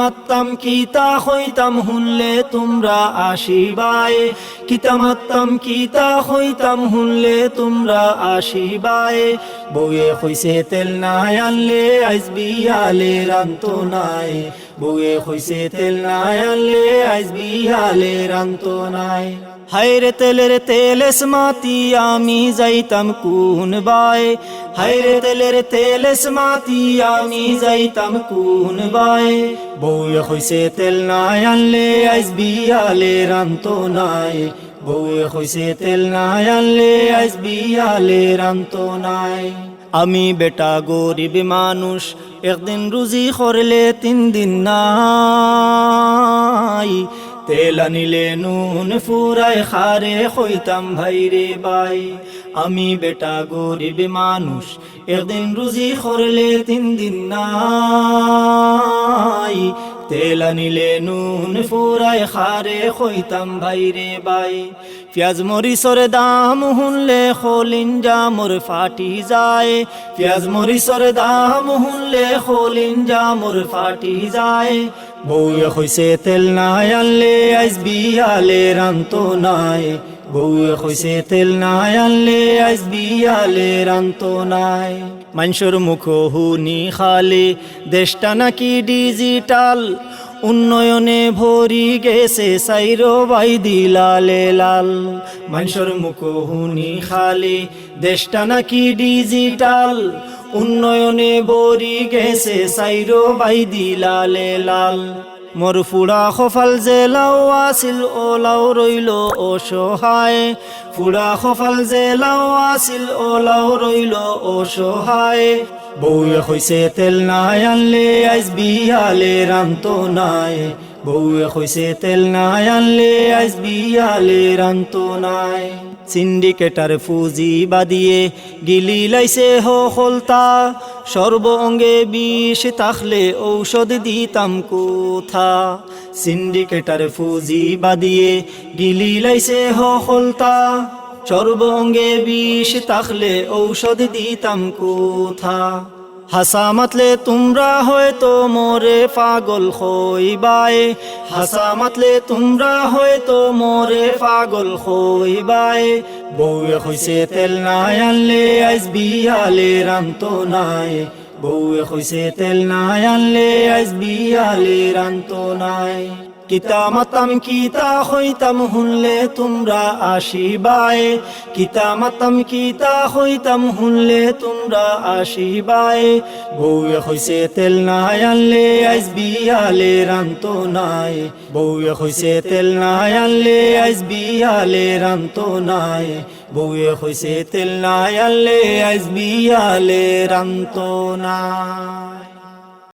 মাত্তাম কিতা হইতাম হুনলে তোমরা আসিবায়। কিতা মাত্তাম কিতা হইতাম হুনলে তোমরা আসিবায়। বউয়ে হইছে তেল নাই আনলে আইস বিয়ালে রান্ত নাই। বউয়ে হইছে তেল নাই আনলে আইস বিয়ালে রান্ত নাই। হায়রে তেলের তেলেস মাতি, আমি যাইতাম কোন বাই? হায়রে তেলের তেলেস মাতি, আমি যাইতাম কোন বাই? বউয়ে হইছে তেল নাই আনলে, আইস বিয়ালে রান্ত নাই। বউয়ে হইছে তেল নাই আনলে, আইস বিয়ালে রান্ত নাই। আমি বেটা গরিব মানুষ, একদিন রুজি করলে তিন দিন নাই। তেল আনিলে নুন ফুরায়, খারে হইতাম ভাইরে বাই আমি বেটা গরিব মানুষ, একদিন রুজি করলে তিন দিন নাই। তেল আনিলে নুন ফুরায়, খারে হইতাম ভাইরে বাই পেঁয়াজ মরিচর দাম হুনলে খলিন জামর ফাটি যায়। পেঁয়াজ মরিচর দাম হুনলে খলিন জামর ফাটি যায়। বউয়ে হইছে তেল নাই আনলে আইস বিয়ালে রান্ত নাই। বউয়ে হইছে তেল নাই আনলে আইস বিয়ালে রান্ত নাই। মানুষের মুখ হুনি খালি, দেশটা নাকি ডিজিটাল। উন্নয়নে ভরি গেছে সাইরো বাই দিলালে লাল। মানুষের মুখ হুনি খালি, দেশটা নাকি ডিজিটাল। উন্নয়নে ভরি গেছে সাইরো বাই দিলালে লাল। মোর ফুড়া খফাল যে লাও আছিল ও রইল অসহায়। ফুড়া খফাল যে লাও আছিল ও লাও রইল অসহায়। বউয়ে হইছে তেল নাই, আনলে আইস বিয়ালে রান্ত নাই। বউয়ে হইছে তেল নাই আনলে আইস বিয়ালে রান্ত নাই। সিন্ডিকেটার ফুজি বাদিয়ে, গিলি লাইছে হলতা সর্ব অঙ্গে বিষ তাহলে ঔষধ দিতাম কোথা? সিন্ডিকেটার ফুজি বাদিয়ে, গিলি লাইছে হলতা সর্ব অঙ্গে বিষ তাহলে ঔষধ দিতাম কোথা? হাসা মাতলে তোমরা হয়তো মোরে পাগল হইবাই হাসা মাতলে তোমরা হয়তো মোরে পাগল হইবাই বউয়ে হইছে তেল নাই আনলে আইস বিয়ালে রান্ত নাই। বউয়ে হইছে তেল নাই আনলে আইস বিয়ালে রান্ত নাই। কিতা মাতাম কিতা হইতাম হুনলে তোমরা আসিবাই। কিতা মাতাম কিতা হইতাম হুনলে তোমরা আসিবাই। বউয়ে হইছে তেল নাই আনলে আইস বিয়ালে রান্ত নাই। বউয়ে হইছে তেল নাই আনলে আইস বিয়ালে রান্ত নাই। বউয়ে হইছে তেল নাই আনলে আইস বিয়ালে রান্ত নাই।